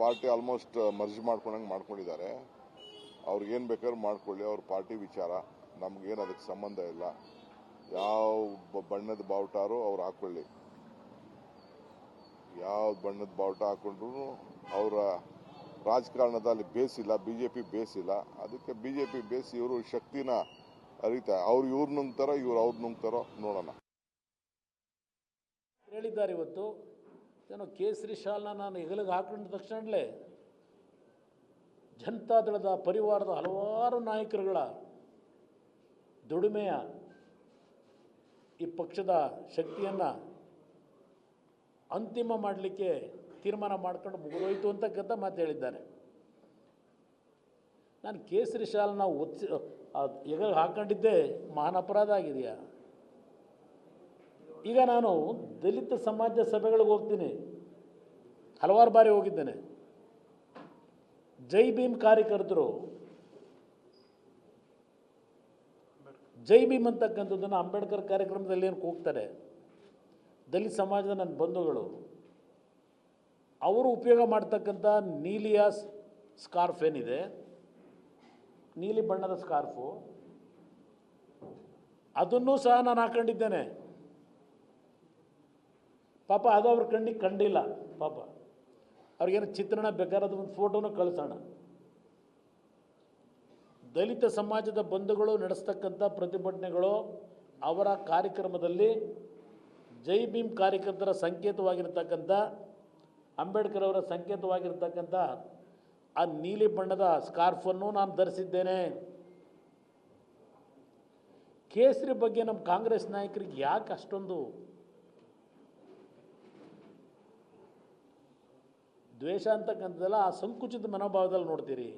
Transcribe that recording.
Party almost merge ಮಾಡ್ಕೊಂಡಂಗೆ ಮಾಡ್ಕೊಂಡಿದ್ದಾರೆ. ಅವ್ರಿಗೇನು ಬೇಕಾದ್ರೂ ಮಾಡ್ಕೊಳ್ಳಿ, ಅವ್ರ ಪಾರ್ಟಿ ವಿಚಾರ. ನಮಗೇನು ಅದಕ್ಕೆ ಸಂಬಂಧ ಇಲ್ಲ. ಯಾವ ಬಣ್ಣದ ಬಾವುಟಾರು ಅವ್ರು ಹಾಕ್ಕೊಳ್ಳಿ ಯಾವ ಬಣ್ಣದ ಬಾವುಟ ಹಾಕೊಂಡ್ರು ಅವರ ರಾಜಕಾರಣದಲ್ಲಿ ಬೇಸಿಲ್ಲ ಬಿ ಜೆ ಪಿ ಬೇಸಿಲ್ಲ. ಅದಕ್ಕೆ ಬಿ ಜೆ ಪಿ ಬೇಸಿ ಇವರು ಶಕ್ತಿನ ಅರಿತಾ, ಅವ್ರು ಇವ್ರು ನುಂಗ್ತಾರೋ, ಇವ್ರು ಅವ್ರು ನುಂಗ್ತಾರೋ ನೋಡೋಣ. ಹೇಳಿದ್ದಾರೆ ಇವತ್ತು. ಏನೋ ಕೇಸರಿ ಶಾಲನ್ನ ನಾನು ಹೆಗಲಿಗೆ ಹಾಕೊಂಡ ತಕ್ಷಣಲೇ ಜನತಾದಳದ ಪರಿವಾರದ ಹಲವಾರು ನಾಯಕರುಗಳ ದುಡಿಮೆಯ ಈ ಪಕ್ಷದ ಶಕ್ತಿಯನ್ನು ಅಂತಿಮ ಮಾಡಲಿಕ್ಕೆ ತೀರ್ಮಾನ ಮಾಡ್ಕೊಂಡು ಮುಗಿದೋಯ್ತು ಅಂತಕ್ಕಂಥ ಮಾತು ಹೇಳಿದ್ದಾರೆ. ನಾನು ಕೇಸರಿ ಶಾಲನ್ನ ಒತ್ತಿ ಹೆಗಲಿಗೆ ಹಾಕೊಂಡಿದ್ದೆ ಮಹಾನ್ ಅಪರಾಧ ಆಗಿದೆಯಾ? ಈಗ ನಾನು ದಲಿತ ಸಮಾಜ ಸಭೆಗಳಿಗೆ ಹೋಗ್ತೀನಿ. ಹಲವಾರು ಬಾರಿ ಹೋಗಿದ್ದೇನೆ. ಜೈ ಭೀಮ್ ಕಾರ್ಯಕರ್ತರು. ಜೈ ಭೀಮ್ ಅಂತಕ್ಕಂಥದ್ದನ್ನು ಅಂಬೇಡ್ಕರ್ ಕಾರ್ಯಕ್ರಮದಲ್ಲಿ ಏನು ಹೋಗ್ತಾರೆ? ದಲಿತ ಸಮಾಜದ ನನ್ನ ಬಂಧುಗಳು. ಅವರು ಉಪಯೋಗ ಮಾಡ್ತಕ್ಕಂಥ ನೀಲಿಯ ಸ್ಕಾರ್ಫ್ ಏನಿದೆ? ನೀಲಿ ಬಣ್ಣದ ಸ್ಕಾರ್ಫು. ಅದನ್ನೂ ಸಹ ನಾನು ಹಾಕೊಂಡಿದ್ದೇನೆ. ಪಾಪ ಅದು ಅವ್ರ ಕಣ್ಣಿಗೆ ಕಂಡಿಲ್ಲ. ಪಾಪ. ಅವ್ರಿಗೇನು ಚಿತ್ರಣ ಬೇಕಾದ್ರೆ ಒಂದು ಫೋಟೋನು ಕಳಿಸೋಣ. ದಲಿತ ಸಮಾಜದ ಬಂಧುಗಳು ನಡೆಸ್ತಕ್ಕಂಥ ಪ್ರತಿಭಟನೆಗಳು ಅವರ ಕಾರ್ಯಕ್ರಮದಲ್ಲಿ ಜೈ ಭೀಮ್ ಕಾರ್ಯಕರ್ತರ ಸಂಕೇತವಾಗಿರ್ತಕ್ಕಂಥ, ಅಂಬೇಡ್ಕರ್ ಅವರ ಸಂಕೇತವಾಗಿರ್ತಕ್ಕಂಥ ಆ ನೀಲಿ ಬಣ್ಣದ ಸ್ಕಾರ್ಫನ್ನು ನಾನು ಧರಿಸಿದ್ದೇನೆ. ಕೇಸರಿ ಬಗ್ಗೆ ನಮ್ಮ ಕಾಂಗ್ರೆಸ್ ನಾಯಕರಿಗೆ ಯಾಕೆ ಅಷ್ಟೊಂದು ದ್ವೇಷ ಅಂತಕ್ಕಂಥದ್ದೆಲ್ಲ ಆ ಸಂಕುಚಿತ ಮನೋಭಾವದಲ್ಲಿ ನೋಡ್ತೀರಿ.